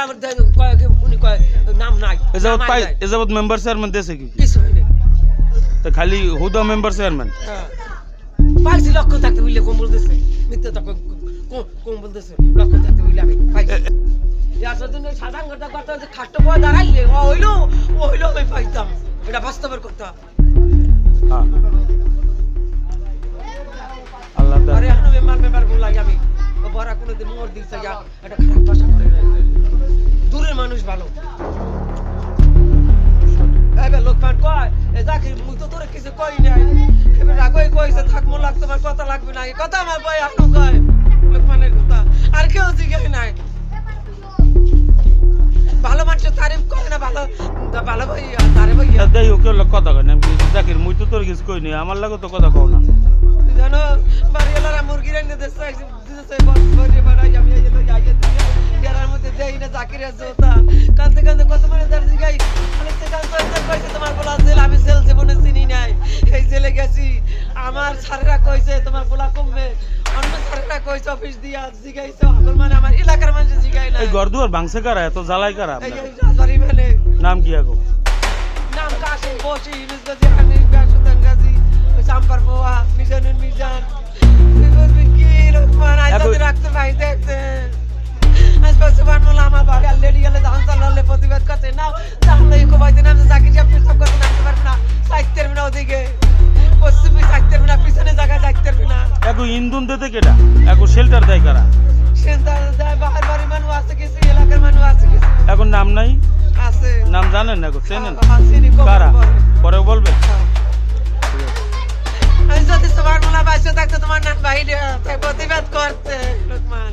আমার দেখ কয় উনি কয় নাম নাই এ যাবৎ নাম পাই নাই। মেম্বার চেয়ারম্যান দেশে কি? তো খালি হুদা মেম্বার চেয়ারম্যান। পাইছি লক্ষ্য থাকতে বুঝলে কম বলতেছে মিথ্যে তো কম- বলতেছে লক্ষ্য থাকতে বুঝলে আমি পাইছি। এতদিন ওই সাধারণ কথা কথা যে খাট্ট বয় দাঁড়াইলে ও হইল ও হইল আমি পাইতাম। এটা বাস্তবের কথা। হ্যাঁ। বড়া কোনোদিন মোর এটা খারাপ ভাষা করে নাই দূরের মানুষ ভালো। এবার লোকমান কয় এ যাকে মুই তো তোরে কিছু কই নাই। এবার রাগই কইছে থাক মোর লাগ তোমার কথা লাগবে না। কথা আমার বই আনু কয় লোকমানের কথা। আর কেউ জিজ্ঞাসা নাই। ভালো মানুষের তারিফ করে না ভালো ভালো ভাই তারে ভাই। তা দেই ওকে লোক কথা কয় না। আমি জাকির মুই তো তোর কিছু কই নি আমার লাগে তো কথা কও না। জানো বাড়িওয়ালারা মুরগি রেখে মানে আমার স্যারেরা কইছে তোমার বলা কমবে। অন্য স্যারেরা কইছে অফিস দিয়া জিগাইছে। মানে আমার এলাকার মানুষ জিগাই না এই ঘর দুয়ার ভাঙছে কারা? এত জ্বালাই কারা এই মানে নাম কি আগো? নাম কাশিম বসি গাজী হানিফ গাজুদ্দান গাজী চাম্পার ইন্ধন দিতে কেডা? এগো শেল্টার দেয় কারা? এখন নাম নাই? নাম জানেন না গো চেনেন? আসেনি কারা? পরে বলবেন? আমি যদি তোমার মোলা বাসে থাকতো তোমার নাম বাহিরে তাই প্রতিবাদ করতে লোকমান।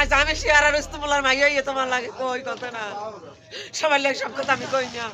আজ আমি শেয়ার আর ইস্তমুলার মাইয়াই তোমার লাগে কই কথা না। সবার লাগে সব কথা আমি কই না।